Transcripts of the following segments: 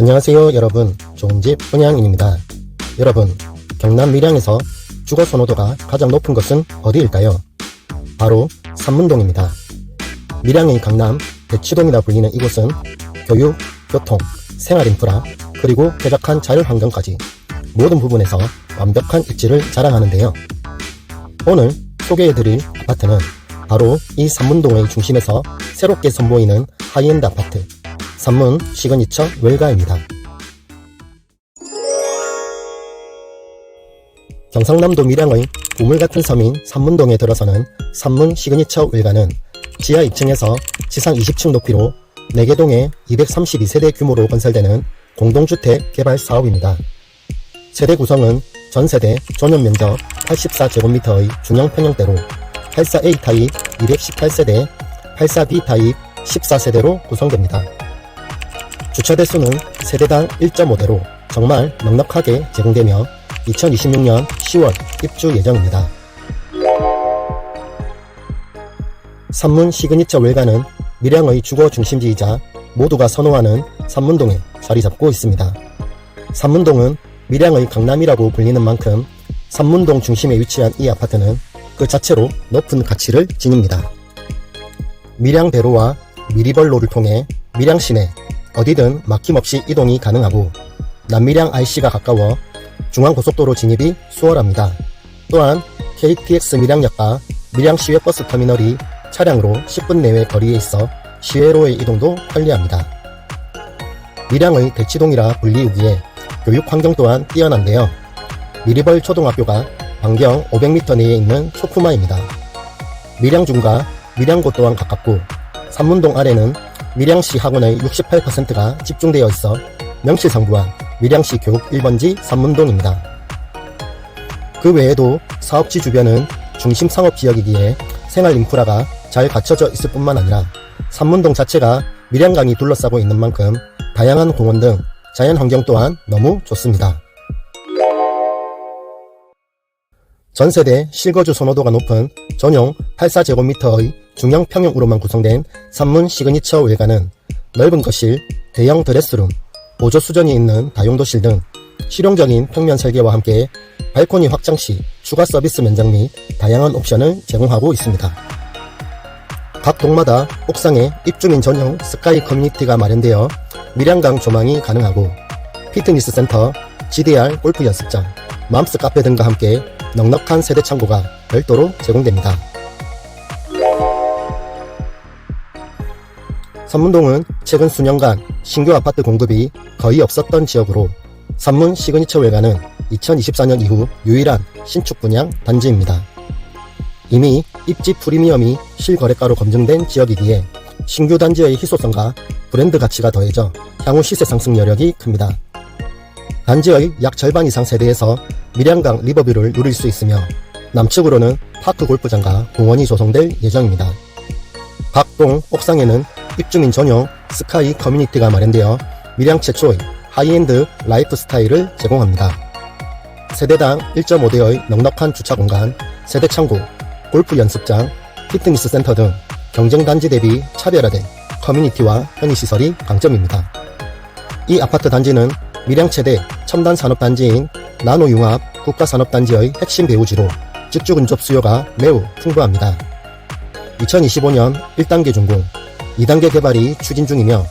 안녕하세요 여러분. 좋은집 분양인입니다. 여러분 경남 밀양에서 주거 선호도가 가장 높은 것은 어디일까요? 바로 삼문동입니다. 밀양의 강남 대치동이라 불리는 이곳은 교육, 교통, 생활인프라 그리고 쾌적한 자율환경까지 모든 부분에서 완벽한 입지를 자랑하는데요. 오늘 소개해드릴 아파트는 바로 이 삼문동의 중심에서 새롭게 선보이는 하이엔드 아파트 삼문 시그니처 웰가입니다. 경상남도 밀양의 우물 같은 섬인 삼문동에 들어서는 삼문 시그니처 웰가는 지하 2층에서 지상 20층 높이로 4개 동에 232세대 규모로 건설되는 공동주택 개발 사업입니다. 세대 구성은 전세대 전용 면적 84제곱미터의 중형 평형대로 84A 타입 218세대, 84B 타입 14세대로 구성됩니다. 주차 대수는 세대당 1.5대로 정말 넉넉하게 제공되며 2026년 10월 입주 예정입니다. 산문 시그니처 웰가는 밀양의 주거 중심지이자 모두가 선호하는 산문동에 자리 잡고 있습니다. 산문동은 밀양의 강남이라고 불리는 만큼 산문동 중심에 위치한 이 아파트는 그 자체로 높은 가치를 지닙니다. 밀양 대로와 미리벌로를 통해 밀양 시내 어디든 막힘없이 이동이 가능하고 남밀양 IC가 가까워 중앙고속도로 진입이 수월합니다. 또한 KTX 밀양역과 밀양 시외버스 터미널이 차량으로 10분 내외 거리에 있어 시외로의 이동도 편리합니다. 밀양의 대치동이라 불리우기에 교육 환경 또한 뛰어난데요. 미리벌 초등학교가 반경 500m 내에 있는 소품화입니다. 밀양중과 밀양고 또한 가깝고 삼문동 아래는 밀양시 학원의 68%가 집중되어 있어 명실상부한 밀양시 교육 1번지 삼문동입니다. 그 외에도 사업지 주변은 중심 상업 지역이기에 생활 인프라가 잘 갖춰져 있을 뿐만 아니라 삼문동 자체가 밀양강이 둘러싸고 있는 만큼 다양한 공원 등 자연 환경 또한 너무 좋습니다. 전세대 실거주 선호도가 높은 전용 84제곱미터의 중형 평형으로만 구성된 산문 시그니처 외관은 넓은 거실, 대형 드레스룸, 보조 수전이 있는 다용도실 등 실용적인 평면 설계와 함께 발코니 확장 시 추가 서비스 면적 및 다양한 옵션을 제공하고 있습니다. 각 동마다 옥상에 입주민 전용 스카이 커뮤니티가 마련되어 밀양강 조망이 가능하고 피트니스 센터, GDR 골프 연습장, 맘스 카페 등과 함께 넉넉한 세대 창고가 별도로 제공됩니다. 산문동은 최근 수년간 신규 아파트 공급이 거의 없었던 지역으로 산문 시그니처 외관은 2024년 이후 유일한 신축 분양 단지입니다. 이미 입지 프리미엄이 실거래가로 검증된 지역이기에 신규 단지의 희소성과 브랜드 가치가 더해져 향후 시세 상승 여력이 큽니다. 단지의 약 절반 이상 세대에서 밀양강 리버뷰를 누릴 수 있으며 남측으로는 파크 골프장과 공원이 조성될 예정입니다. 각동 옥상에는 입주민 전용 스카이 커뮤니티가 마련되어 밀양 최초의 하이엔드 라이프 스타일을 제공합니다. 세대당 1.5대의 넉넉한 주차 공간, 세대 창고, 골프 연습장, 피트니스 센터 등 경쟁 단지 대비 차별화된 커뮤니티와 편의시설이 강점입니다. 이 아파트 단지는 밀양 최대 첨단 산업단지인 나노융합 국가산업단지의 핵심 배우지로 집주 근접 수요가 매우 풍부합니다. 2025년 1단계 준공, 2단계 개발이 추진 중이며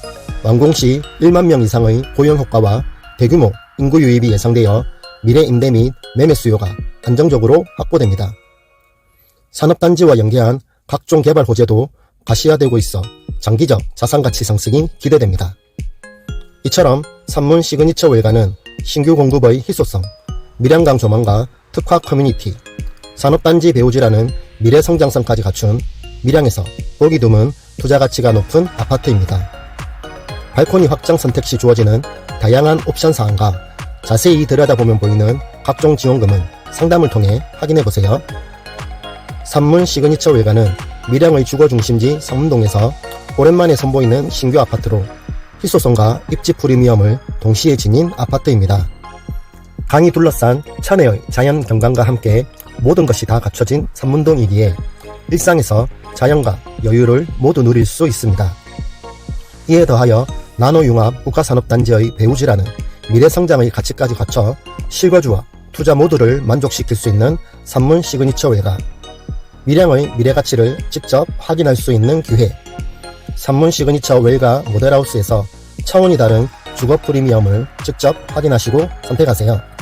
완공 시 1만 명 이상의 고용 효과와 대규모 인구 유입이 예상되어 미래 임대 및 매매 수요가 안정적으로 확보됩니다. 산업단지와 연계한 각종 개발 호재도 가시화되고 있어 장기적 자산가치 상승이 기대됩니다. 이처럼 산문 시그니처 외관은 신규 공급의 희소성, 밀양강 조망과 특화 커뮤니티, 산업단지 배우지라는 미래 성장성까지 갖춘 밀양에서 보기 드문 투자 가치가 높은 아파트입니다. 발코니 확장 선택 시 주어지는 다양한 옵션 사항과 자세히 들여다보면 보이는 각종 지원금은 상담을 통해 확인해 보세요. 산문 시그니처 외관은 밀양의 주거 중심지 삼문동에서 오랜만에 선보이는 신규 아파트로 희소성과 입지 프리미엄을 동시에 지닌 아파트입니다. 강이 둘러싼 천혜의 자연 경관과 함께 모든 것이 다 갖춰진 삼문동이기에 일상에서 자연과 여유를 모두 누릴 수 있습니다. 이에 더하여 나노융합 국가산업단지의 배우지라는 미래성장의 가치까지 갖춰 실거주와 투자 모두를 만족시킬 수 있는 산문 시그니처 외가 밀양의 미래 가치를 직접 확인할 수 있는 기회 산문 시그니처 웰가 모델하우스에서 차원이 다른 주거 프리미엄을 직접 확인하시고 선택하세요.